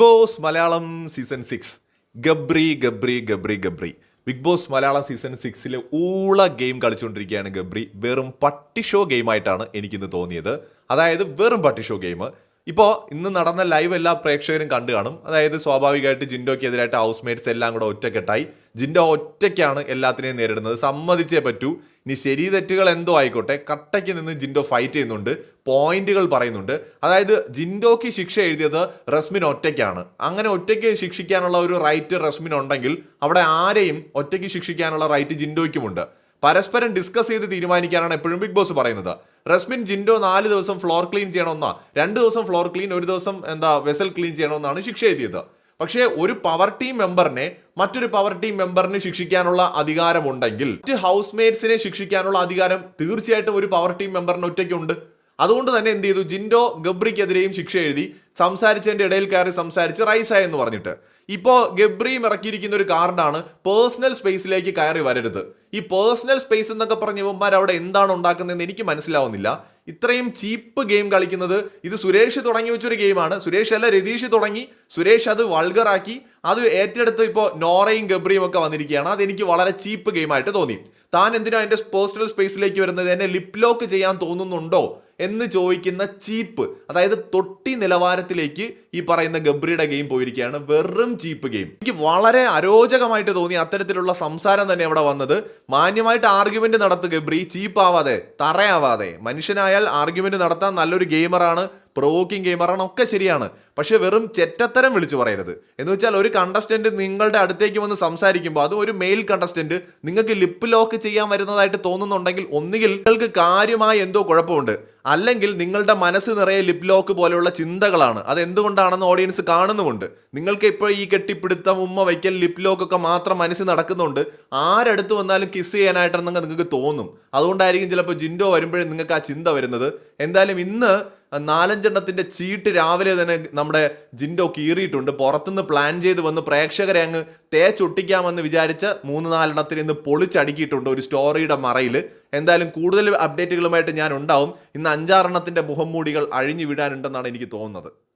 Boss Malayalam season six Gabri Gabri Gabri Gabri. Big boss Malayalam season സിക്സിൽ ഊള game കളിച്ചുകൊണ്ടിരിക്കുകയാണ് Gabri. വെറും പട്ടി show ഗെയിമായിട്ടാണ് എനിക്കിന്ന് തോന്നിയത്. അതായത് വെറും പട്ടി ഷോ ഗെയിം ഇപ്പോൾ ഇന്ന് നടന്ന ലൈവ് എല്ലാ പ്രേക്ഷകരും കണ്ടു കാണും. അതായത് സ്വാഭാവികമായിട്ട് ജിൻഡോയ്ക്ക് എതിരായിട്ട് ഹൗസ് മേറ്റ്സ് എല്ലാം കൂടെ ഒറ്റക്കെട്ടായി. ജിൻഡോ ഒറ്റയ്ക്കാണ് എല്ലാത്തിനെയും നേരിടുന്നത്. സമ്മതിച്ചേ പറ്റൂ. ഇനി ശരി തെറ്റുകൾ എന്തോ ആയിക്കോട്ടെ. കട്ടയ്ക്ക് നിന്ന് ജിൻഡോ ഫൈറ്റ് ചെയ്യുന്നുണ്ട്. പോയിന്റുകൾ പറയുന്നുണ്ട്. അതായത് ജിൻഡോക്ക് ശിക്ഷ എഴുതിയത് റസ്മിൻ ഒറ്റയ്ക്കാണ്. അങ്ങനെ ഒറ്റയ്ക്ക് ശിക്ഷിക്കാനുള്ള ഒരു റൈറ്റ് റസ്മിൻ ഉണ്ടെങ്കിൽ അവിടെ ആരെയും ഒറ്റയ്ക്ക് ശിക്ഷിക്കാനുള്ള റൈറ്റ് ജിൻഡോയ്ക്കുമുണ്ട്. പരസ്പരം ഡിസ്കസ് ചെയ്ത് തീരുമാനിക്കാനാണ് എപ്പോഴും ബിഗ് ബോസ് പറയുന്നത്. റസ്മിൻ ജിൻഡോ നാല് ദിവസം ഫ്ലോർ ക്ലീൻ ചെയ്യണമെന്നാ. രണ്ട് ദിവസം ഫ്ലോർ ക്ലീൻ ഒരു ദിവസം എന്താ വെസൽ ക്ലീൻ ചെയ്യണമെന്നാണ് ശിക്ഷ എഴുതിയത്. പക്ഷേ ഒരു പവർ ടീം മെമ്പറിനെ മറ്റൊരു പവർ ടീം മെമ്പറിന് ശിക്ഷിക്കാനുള്ള അധികാരമുണ്ടെങ്കിൽ മറ്റ് ഹൗസ് മേറ്റ്സിനെ ശിക്ഷിക്കാനുള്ള അധികാരം തീർച്ചയായിട്ടും ഒരു പവർ ടീം മെമ്പറിന് ഒറ്റയ്ക്കുണ്ട്. അതുകൊണ്ട് തന്നെ എന്ത് ചെയ്തു? ജിൻഡോ ഗബ്രിക്കെതിരെയും ശിക്ഷ എഴുതി സംസാരിച്ചതിന്റെ ഇടയിൽ കയറി സംസാരിച്ച് റൈസായ എന്ന് പറഞ്ഞിട്ട്. ഇപ്പോൾ ഗബ്രിയും ഇറക്കിയിരിക്കുന്ന ഒരു കാർഡാണ് പേഴ്സണൽ സ്പേസിലേക്ക് കയറി വരരുത്. ഈ പേഴ്സണൽ സ്പേസ് എന്നൊക്കെ പറഞ്ഞ ഇവന്മാർ അവിടെ എന്താണ് ഉണ്ടാക്കുന്നതെന്ന് എനിക്ക് മനസ്സിലാവുന്നില്ല. ഇത്രയും ചീപ്പ് ഗെയിം കളിക്കുന്നത് ഇത് സുരേഷ് തുടങ്ങി വെച്ചൊരു ഗെയിമാണ്. സുരേഷ് അല്ല രതീഷ് തുടങ്ങി. സുരേഷ് അത് വൾഗറാക്കി അത് ഏറ്റെടുത്ത് ഇപ്പോൾ നോറയും ഗബ്രിയും ഒക്കെ വന്നിരിക്കുകയാണ്. അതെനിക്ക് വളരെ ചീപ്പ് ഗെയിമായിട്ട് തോന്നി. താൻ എന്തിനാ എന്റെ പേഴ്സണൽ സ്പേസിലേക്ക് വരുന്നത്? എന്നെ ലിപ് ലോക്ക് ചെയ്യാൻ തോന്നുന്നുണ്ടോ? എന്ന് ചോദിക്കുന്ന ചീപ്പ് അതായത് തൊട്ടി നിലവാരത്തിലേക്ക് ഈ പറയുന്ന ഗബ്രിയുടെ ഗെയിം പോയിരിക്കുകയാണ്. വെറും ചീപ്പ് ഗെയിം എനിക്ക് വളരെ അരോചകമായിട്ട് തോന്നി അത്തരത്തിലുള്ള സംസാരം തന്നെ അവിടെ വന്നത്. മാന്യമായിട്ട് ആർഗ്യുമെന്റ് നടത്തു ഗബ്രി ചീപ്പ് ആവാതെ തറയാവാതെ. മനുഷ്യനായാൽ ആർഗ്യുമെന്റ് നടത്താൻ നല്ലൊരു ഗെയിമറാണ് പ്രൊവോക്കിംഗ് ഗെയിമറാണ് ഒക്കെ ശരിയാണ്. പക്ഷെ വെറും ചെറ്റത്തരം വിളിച്ചു പറയരുത്. എന്ന് വെച്ചാൽ ഒരു കണ്ടസ്റ്റന്റ് നിങ്ങളുടെ അടുത്തേക്ക് വന്ന് സംസാരിക്കുമ്പോൾ അതും ഒരു മെയിൽ കണ്ടസ്റ്റന്റ് നിങ്ങൾക്ക് ലിപ്പ് ലോക്ക് ചെയ്യാൻ വരുന്നതായിട്ട് തോന്നുന്നുണ്ടെങ്കിൽ ഒന്നുകിൽ നിങ്ങൾക്ക് കാര്യമായി എന്തോ കുഴപ്പമുണ്ട്. അല്ലെങ്കിൽ നിങ്ങളുടെ മനസ്സ് നിറയെ ലിപ് ലോക്ക് പോലെയുള്ള ചിന്തകളാണ്. അത് എന്തുകൊണ്ടാണെന്ന് ഓഡിയൻസ് കാണുന്നുമുണ്ട്. നിങ്ങൾക്ക് ഇപ്പോൾ ഈ കെട്ടിപ്പിടുത്തം ഉമ്മ വയ്ക്കൽ ലിപ് ലോക്ക് ഒക്കെ മാത്രം മനസ്സിൽ നടക്കുന്നുണ്ട്. ആരടുത്ത് വന്നാലും കിസ് ചെയ്യാനായിട്ടെന്നൊക്കെ നിങ്ങൾക്ക് തോന്നും. അതുകൊണ്ടായിരിക്കും ചിലപ്പോൾ ജിൻഡോ വരുമ്പോഴേ നിങ്ങൾക്ക് ആ ചിന്ത വരുന്നത്. എന്തായാലും ഇന്ന് നാലഞ്ചെണ്ണത്തിന്റെ ചീട്ട് രാവിലെ തന്നെ നമ്മുടെ ജിൻഡോ കീറിയിട്ടുണ്ട്. പുറത്തുനിന്ന് പ്ലാൻ ചെയ്ത് വന്ന് പ്രേക്ഷകരെ അങ്ങ് തേച്ചൊട്ടിക്കാമെന്ന് വിചാരിച്ച് മൂന്ന് നാലെണ്ണത്തിന് ഇന്ന് പൊളിച്ചടുക്കിയിട്ടുണ്ട് ഒരു സ്റ്റോറിയുടെ മറയിൽ. എന്തായാലും കൂടുതൽ അപ്ഡേറ്റുകളുമായിട്ട് ഞാൻ ഉണ്ടാവും. ഇന്ന് അഞ്ചാറെണ്ണത്തിന്റെ മുഖം മൂടികൾ അഴിഞ്ഞു വിടാനുണ്ടെന്നാണ് എനിക്ക് തോന്നുന്നത്.